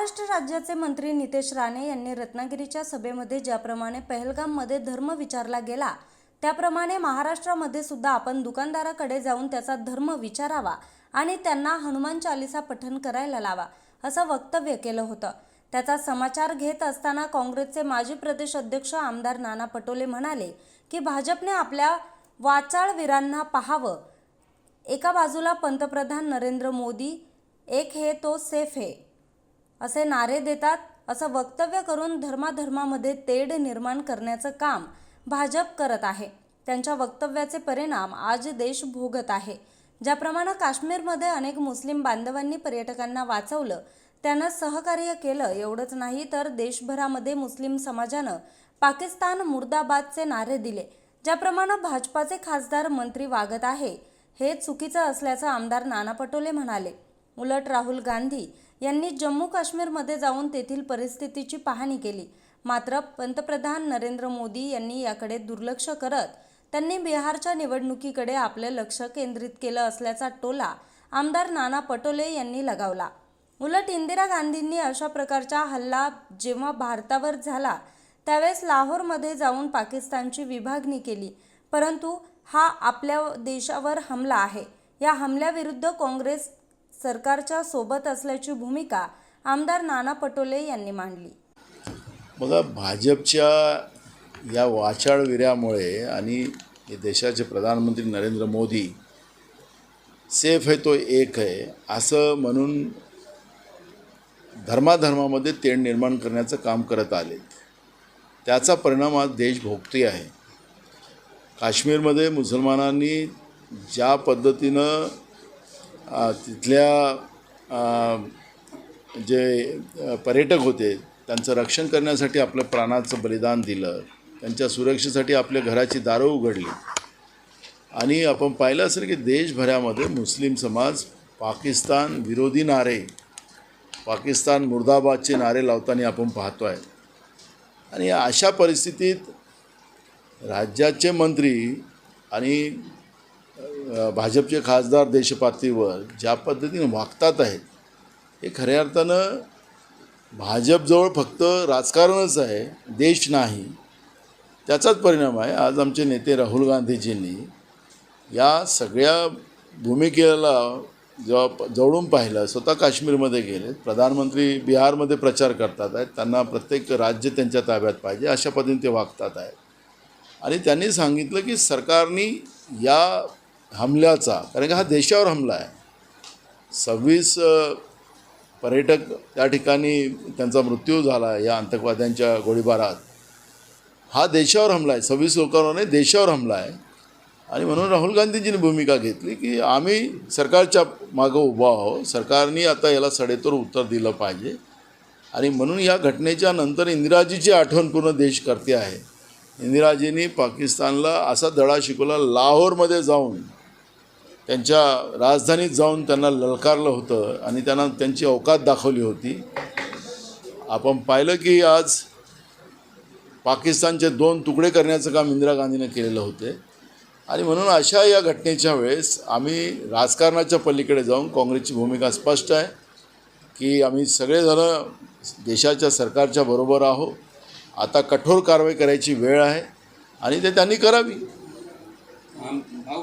महाराष्ट्र राज्याचे मंत्री नितेश राणे यांनी रत्नागिरीच्या सभेमध्ये ज्याप्रमाणे पहलगाममध्ये धर्म विचारला गेला त्याप्रमाणे महाराष्ट्रामध्ये सुद्धा आपण दुकानदाराकडे जाऊन त्याचा धर्म विचारावा आणि त्यांना हनुमान चालिसा पठण करायला लावा असं वक्तव्य केलं होतं. त्याचा समाचार घेत असताना काँग्रेसचे माजी प्रदेश अध्यक्ष आमदार नाना पटोले म्हणाले की भाजपने आपल्या वाचाळवीरांना पाहावं. एका बाजूला पंतप्रधान नरेंद्र मोदी एक हे तो सेफ हे असे नारे देतात असं वक्तव्य करून धर्माधर्मामध्ये तेढ निर्माण करण्याचं काम भाजप करत आहे. त्यांच्या वक्तव्याचे परिणाम आज देश भोगत आहे. ज्याप्रमाणे काश्मीरमध्ये अनेक मुस्लिम बांधवांनी पर्यटकांना वाचवलं त्यांना सहकार्य केलं एवढंच नाही तर देशभरामध्ये मुस्लिम समाजानं पाकिस्तान मुर्दाबादचे नारे दिले. ज्याप्रमाणे भाजपाचे खासदार मंत्री वागत आहे हे चुकीचं असल्याचं आमदार नाना पटोले म्हणाले. उलट राहुल गांधी यांनी जम्मू काश्मीरमध्ये जाऊन तेथील परिस्थितीची पाहणी केली. मात्र पंतप्रधान नरेंद्र मोदी यांनी याकडे दुर्लक्ष करत त्यांनी बिहारच्या निवडणुकीकडे आपले लक्ष केंद्रित केलं असल्याचा टोला आमदार नाना पटोले यांनी लगावला. उलट इंदिरा गांधींनी अशा प्रकारचा हल्ला जेव्हा भारतावर झाला त्यावेळेस लाहोरमध्ये जाऊन पाकिस्तानची विभागणी केली. परंतु हा आपल्या देशावर हमला आहे. या हमल्याविरुद्ध काँग्रेस सरकारच्या सोबत असल्याची भूमिका आमदार नाना पटोले यांनी मांडली. बघा भाजपच्या या वाचाळविऱ्यामुळे आणि देशाचे प्रधानमंत्री नरेंद्र मोदी सेफ आहे तो एक आहे असं म्हणून धर्माधर्मामध्ये तेढ निर्माण करण्याचं काम करत आले. त्याचा परिणाम आज देश भोगते आहे. काश्मीरमध्ये मुसलमानांनी ज्या पद्धतीनं तिथल्या जे पर्यटक होते त्यांचं रक्षण करण्यासाठी आपलं प्राणाचं बलिदान दिलं. त्यांच्या सुरक्षेसाठी आपल्या घराची दारं उघडली. आणि आपण पाहिलं असेल की देशभरामध्ये मुस्लिम समाज पाकिस्तान विरोधी नारे पाकिस्तान मुर्दाबादचे नारे लावताना आपण पाहतो आहे आणि अशा परिस्थितीत राज्याचे मंत्री आणि भाजपचे खासदार देशपातळीवर ज्या पद्धतीने वागतात आहेत हे खऱ्या अर्थानं भाजपजवळ फक्त राजकारणच आहे देश नाही. त्याचाच परिणाम आहे. आज आमचे नेते राहुल गांधीजींनी या सगळ्या भूमिकेला जेव्हा जवळून पाहिलं. स्वतः काश्मीरमध्ये गेले प्रधानमंत्री बिहारमध्ये प्रचार करतात आहेत. त्यांना प्रत्येक राज्य त्यांच्या ताब्यात पाहिजे. अशा पद्धतीने ते वागतात आहेत. आणि त्यांनी सांगितलं की सरकारने या हमल्याचा कारण की हा देशावर हमला आहे. सव्वीस पर्यटक त्या ठिकाणी त्यांचा मृत्यू झाला या आतंकवाद्यांच्या गोळीबारात. हा देशावर हमला आहे. सव्वीस लोकांवर नाही देशावर हमला आहे. आणि म्हणून राहुल गांधीजींनी भूमिका घेतली की आम्ही सरकारच्या मागं उभा आहो सरकारने आता याला सडेतोड उत्तर दिलं पाहिजे. आणि म्हणून या घटनेच्या नंतर इंदिराजीची आठवण पूर्ण देश करते आहे. इंदिराजींनी पाकिस्तानला असा धडा शिकवला लाहोरमध्ये जाऊन त्यांच्या राजधानीत जाऊन त्यांना ललकारलं होतं आणि त्यांना त्यांची अवकात दाखवली होती. आपण पाहिलं की आज पाकिस्तानचे दोन तुकडे करण्याचं काम इंदिरा गांधीने केलेलं होते. आणि म्हणून अशा या घटनेच्या वेळेस आम्ही राजकारणाच्या पलीकडे जाऊन काँग्रेसची भूमिका स्पष्ट आहे की आम्ही सगळेजणं देशाच्या सरकारच्या बरोबर आहो आता कठोर कारवाई करायची वेळ आहे आणि ते त्यांनी करावी. भाऊ